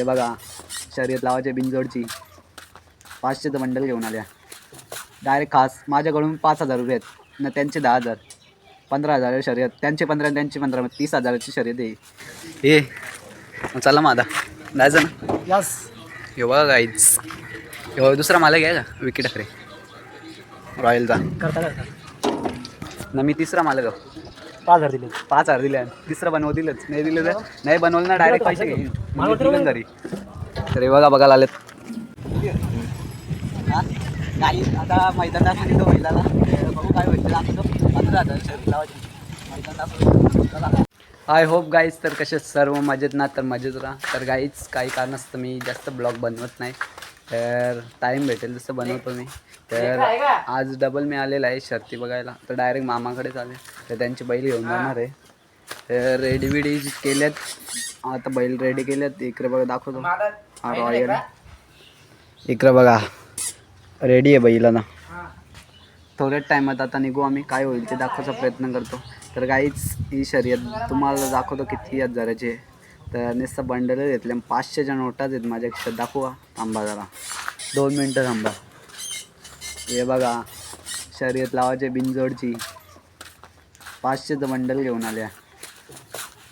हे बघा शर्यत लावायचे बिनजोडची. पाचशेचं बंडल घेऊन आल्या. डायरेक्ट खास माझ्याकडून पाच हजार रुपये आहेत. न त्यांचे दहा हजार. पंधरा हजार शर्यत. त्यांचे पंधरा त्यांचे पंधरा तीस हजाराची शर्यत आहे मग चला आता जायचं ना? यस हे बघा गाईच हे बघा दुसरा मालक आहे का? विकी ठाकरे. रॉयलचा करता करता. ना मी तिसरा मालक आहे. पाच हजार दिले. पाच हजार दिले. तिसरं बनवतीलच नाही दिले तर नाही बनवलं ना डायरेक्ट पैसे घेईन म्हणजे दिलं घरी तर हे बघा बघायला आलेत. नाही आता मैदान दाखवून तो बघू काय होईल आय होप गाईज तर कसे सर्व मजेत ना तर मजेत राहा. तर गाईच काही कारणास्तव मी जास्त ब्लॉग बनवत नाही. तर टाईम भेटेल तसं बनवतो मी. तर आज डबल मी आलेला आहे शर्ती बघायला. तर डायरेक्ट मामाकडेच आले. तर त्यांची बैल घेऊन जाणार आहे. तर रेडी बिडी केल्यात. आता बैल रेडी केल्यात. इकडे बघा दाखवतो. हा रॉयल इकडे बघा. रेडी आहे बैला ना थोड्याच टायमात आता निघू आम्ही. काय होईल ते दाखवायचा प्रयत्न करतो. तर काहीच ही शर्यत तुम्हाला दाखवतो किती हजाराची आहे. तर नुसतं बंडल घेतले पाचशेच्या नोटाच आहेत माझ्या खिशात दाखवा. थांबा जरा. दोन मिनटं थांबा. हे बघा. शर्यत लावायचे बिनजोडची. पाचशेचं बंडल घेऊन आल्या.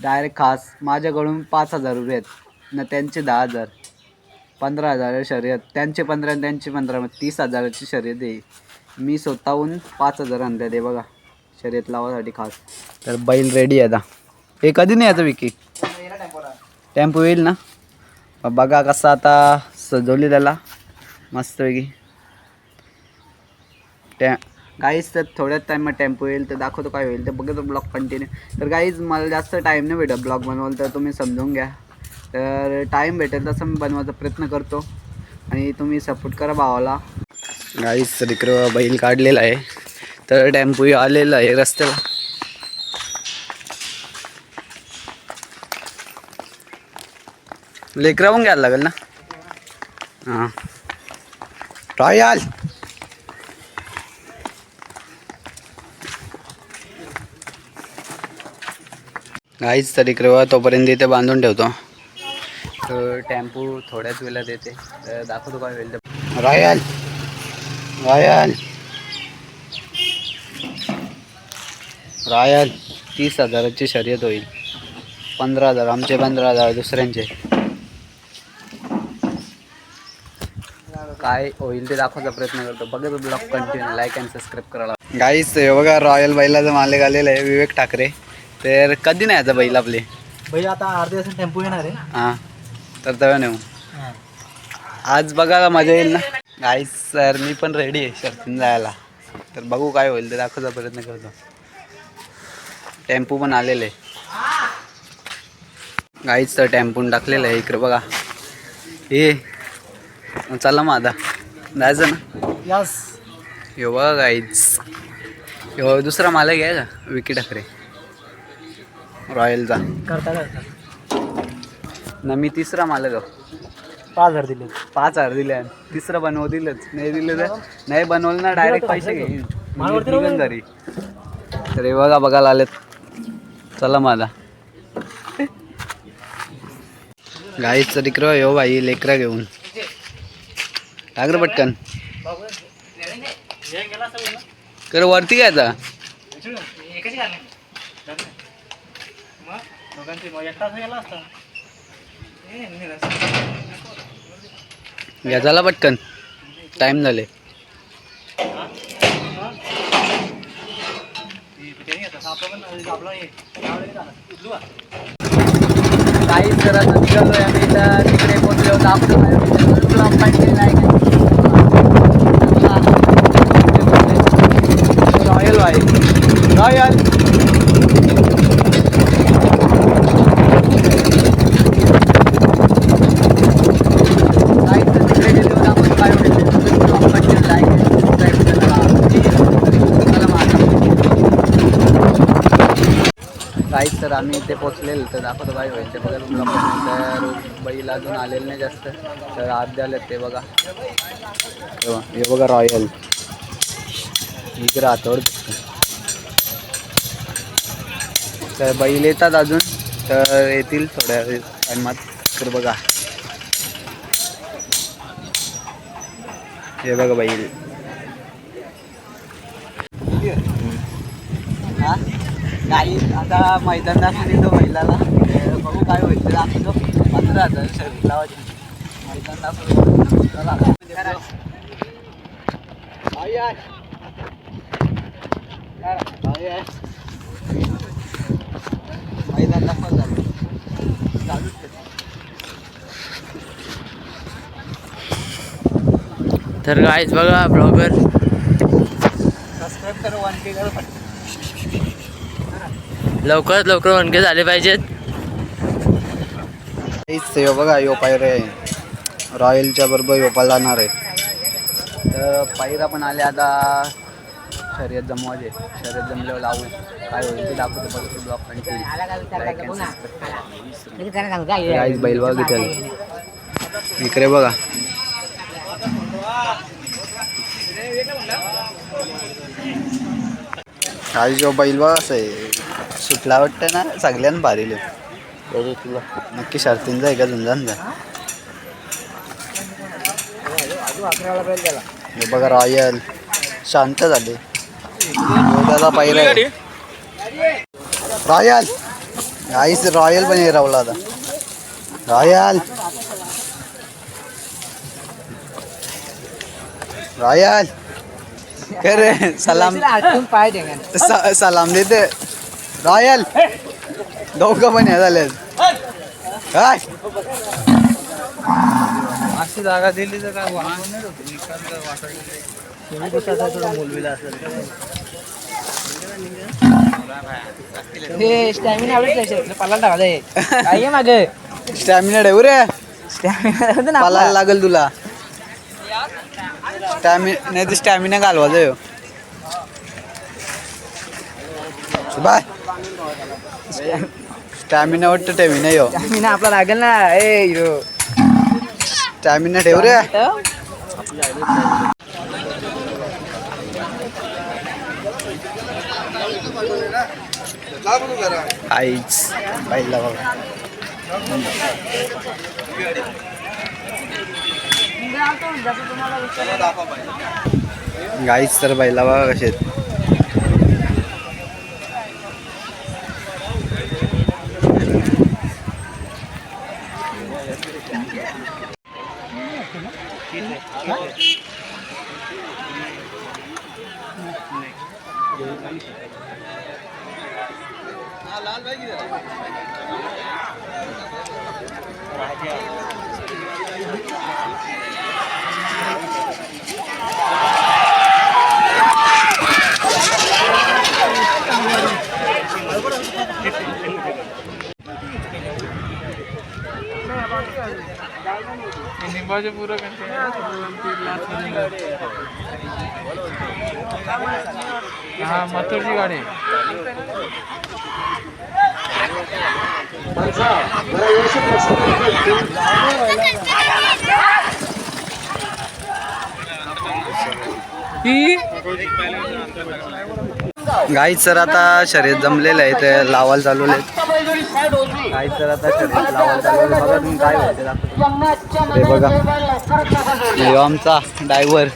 डायरेक्ट खास. माझ्याकडून पाच हजार रुपये आहेत. न त्यांचे दहा हजार. पंधरा हजार शर्यत. त्यांचे पंधरा आणि त्यांचे पंधरा. मग तीस हजाराची शर्यत आहे. मी स्वतःहून पाच हजार आणले ते बघा. शर्यत लावासाठी खास. तर बैल रेडी आहे आता. हे कधी नाही आता विकी? टेम्पो येईल ना? बघा कसं आता सजवली त्याला. मस्तपैकी. टॅ काहीच तर थोड्याच टाईमात टेम्पो येईल तर दाखवतो काय होईल. ते बघतो ब्लॉग कंटिन्यू तर काहीच मला जास्त टाईम नाही भेटत ब्लॉग बनवायला तर तुम्ही समजून घ्या. तर टाईम भेटेल तसं मी बनवायचा प्रयत्न करतो. आणि तुम्ही सपोर्ट करा भावाला. गाईच तर इकडं बैल काढलेला आहे. तर टेम्पो आलेला आहे रस्त्याला. लेकरावून घ्यायला लागेल ना? हां. रॉयल गाईच तर बघा, तोपर्यंत इथे बांधून ठेवतो. तर टेम्पो थोड्याच वेळात येते तर दाखवतो काय ते. रॉयल रॉयल रॉयल तीस हजाराची शर्यत होईल. पंधरा हजार आमचे पंधरा हजार दुसऱ्यांचे. काय होईल ते दाखवायचा प्रयत्न करतो. बघा blog continue like and subscribe करायला. गाईच हे बघा रॉयल बैलाचा मालिक आलेला आहे विवेक ठाकरे. तर कधी नाही आता बैल आपले? भाई आता अर्ध्या दिवसात टेम्पो येणार आहे. हां. तर तेव्हा नेऊ. आज बघायला मजा येईल ना? गाईस सर मी पण रेडी आहे शर्तीन जायला. तर बघू काय होईल ते दाखवायचा प्रयत्न करतो. टेम्पो पण आलेले गाईच तर टेम्पून टाकलेलं आहे इकडे बघा. मग चला मग आता. जायचं ना? यस हे बघा गाईच हे दुसरा मालक आहे का? विकी ठाकरे. रॉयलचा. करता करता. ना मी तिसरा मालक आहे. पाच हजार दिले. पाच हजार दिले तिसरं बनवतीलच नाही दिले तर? नाही बनवलं ना डायरेक्ट पैसे घेईन म्हणजे निघन घरी. तर हे बघा बघायला आलेत चला माझा. गाईचं तिकडं येऊ बाई लेकरा घेऊन. टाक रे पटकन. कर वरती घ्यायचा. घ्या चला पटकन. टाइम झाले. काही जरा निघालोय आम्ही तर तिकडे पोहोचलो. रॉयल वाई रॉयल तर आम्ही इथे पोचलेलो. तर दाखवतो बाई होईल ते बघा तुमला तर बैल अजून आलेलं नाही जास्त. तर आत द्यालेत ते बघा. हे बघा रॉयल इकडे रातोड तर बैल येतात अजून. तर येतील थोड्या टायमात तर बघा. हे बघा बैल. काही आता मैदान दाखवली तो तर बघू काय होईल ते दाखवतो. पंधरा हजार शर्ट लावायची मैदान दाखवलं चला. मैदान दाखवलं आहे. तर गाईज बघा ब्लॉगर सबस्क्राईब करा वन के करा लवकरात लवकर वणके झाले पाहिजेत. हेच यो बघा यो पायरे रॉयलच्या बरोबर योपा जाणार आहे. तर पायरा पण आले आता. शर्यत जमवायचे शर्यत जमल्यावर लावू. काय होईल ते दाखवतो बघ ब्लॉक ब्लॉग कंटिन्यू गाईज बैल बघा किती इकडे बघा. आज जो बैल बघा असं आहे. सुटला वाटतं ना? सगळ्यांना भारी तुला. नक्की शर्तींचा आहे का झुंजांचा हे बघा रॉयल. शांत झाले. त्याचा पहिला आहे. रॉयल. आईच रॉयल पण हे रावला आता रॉयल. रॉयल. काय रे सलाम सलाम देते. रॉयल. दोघं पण हे झाले. काय अशी जागा दिली तर काय स्टॅमिना आवडत पाला टाकायचं काय माग? स्टॅमिना ठेवू रे. पालायला लागल तुला. स्टॅमिना नाही तर स्टॅमिना घालवा जायो बाय. स्टॅमिना वाटतं ठेवीना यो. स्टॅमिना आपला लागेल ना. ए हिरो स्टॅमिना ठेव रे. आईच पाहिला बघा गाईच तर बैला बघा कसे आहेत? हा मथुरची गाडी। गाईच सर आता शर्यत जमलेलं आहे ते लावायला चालू चालवले काय तर आता शर्यत लावायला बघा तुम्ही काय होते बघा हे आमचा ड्रायव्हर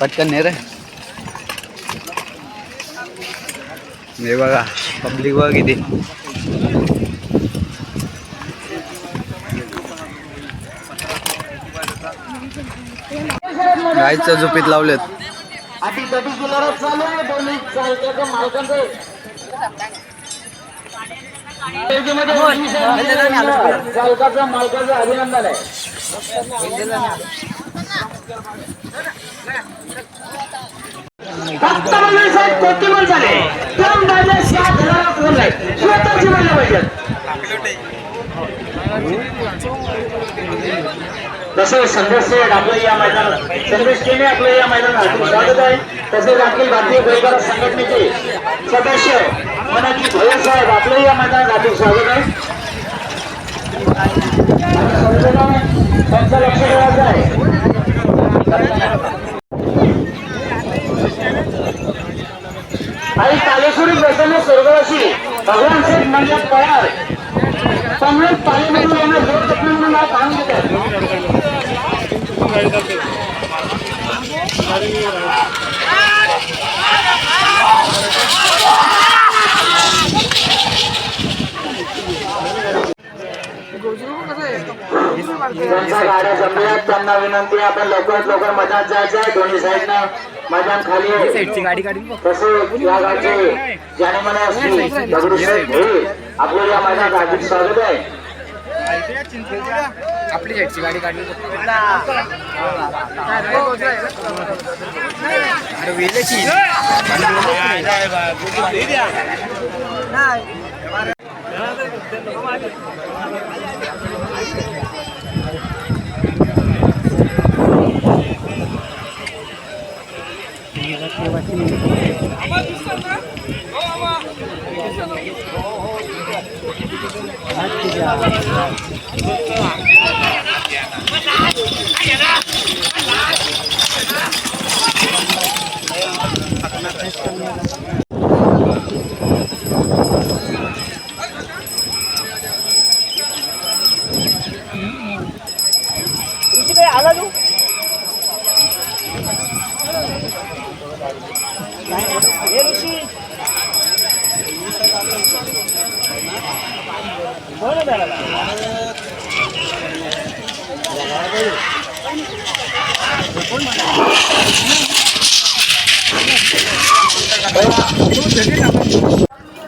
पटकन नाही रे. हे बघा पब्लिक बघा किती. गाईच्या झोपीत लावलेत. फक्त साहेब झाले दोन सात स्वतःची म्हणलं पाहिजे तसेच संदेश शेठ आपलं या मैदानात. संदेश केने आपलं या मैदानात. स्वागत आहे. तसेच अखिल भारतीय बैलगाडा संघटनेचे सदस्य मनाजी भैया साहेब आपलं या मैदानात हार्दिक स्वागत आहे. त्यांचं लक्ष ठेवायचं आहे. आणि कालेश्वरी प्रसन्न स्वर्गवासी भगवान शेठ म्हणजे पळार त्यामुळे पालीमध्ये यांना जोड म्हणून नाव देतात ज्यांच्या गाड्या जमल्यात त्यांना विनंती आपण लवकरात लवकर मैदानात जायचं आहे दोन्ही साईडनं मैदान खाली आहे. तसेच या ज्याने मला असली दगडूशेठ हे आपलं या मैदानात हार्दिक स्वागत आहे. आपली साईडची गाडी काढली अरे वेलेची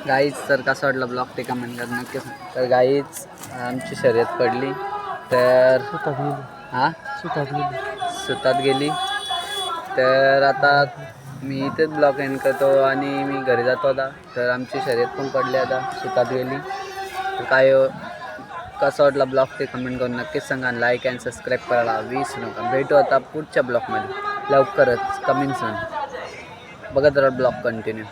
गाईच तर कसा वाटला ब्लॉग ते कमेंट कर नक्की तर गाईच आमची शर्यत पडली. तर हां? सुतात गेली. तर आता मी इथेच ब्लॉग एंड करतो आणि मी घरी जातो आता. तर आमची शर्यत पण पडली आता. सुतात गेली. तर काय हो, कसा वाटला ब्लॉग ते कमेंट करून नक्कीच सांगा लाईक अँड सबस्क्राईब करायला विसरू नका. भेटू आता पुढच्या ब्लॉगमध्ये. लवकरच कमिंग सून बघत राहा ब्लॉग कंटिन्यू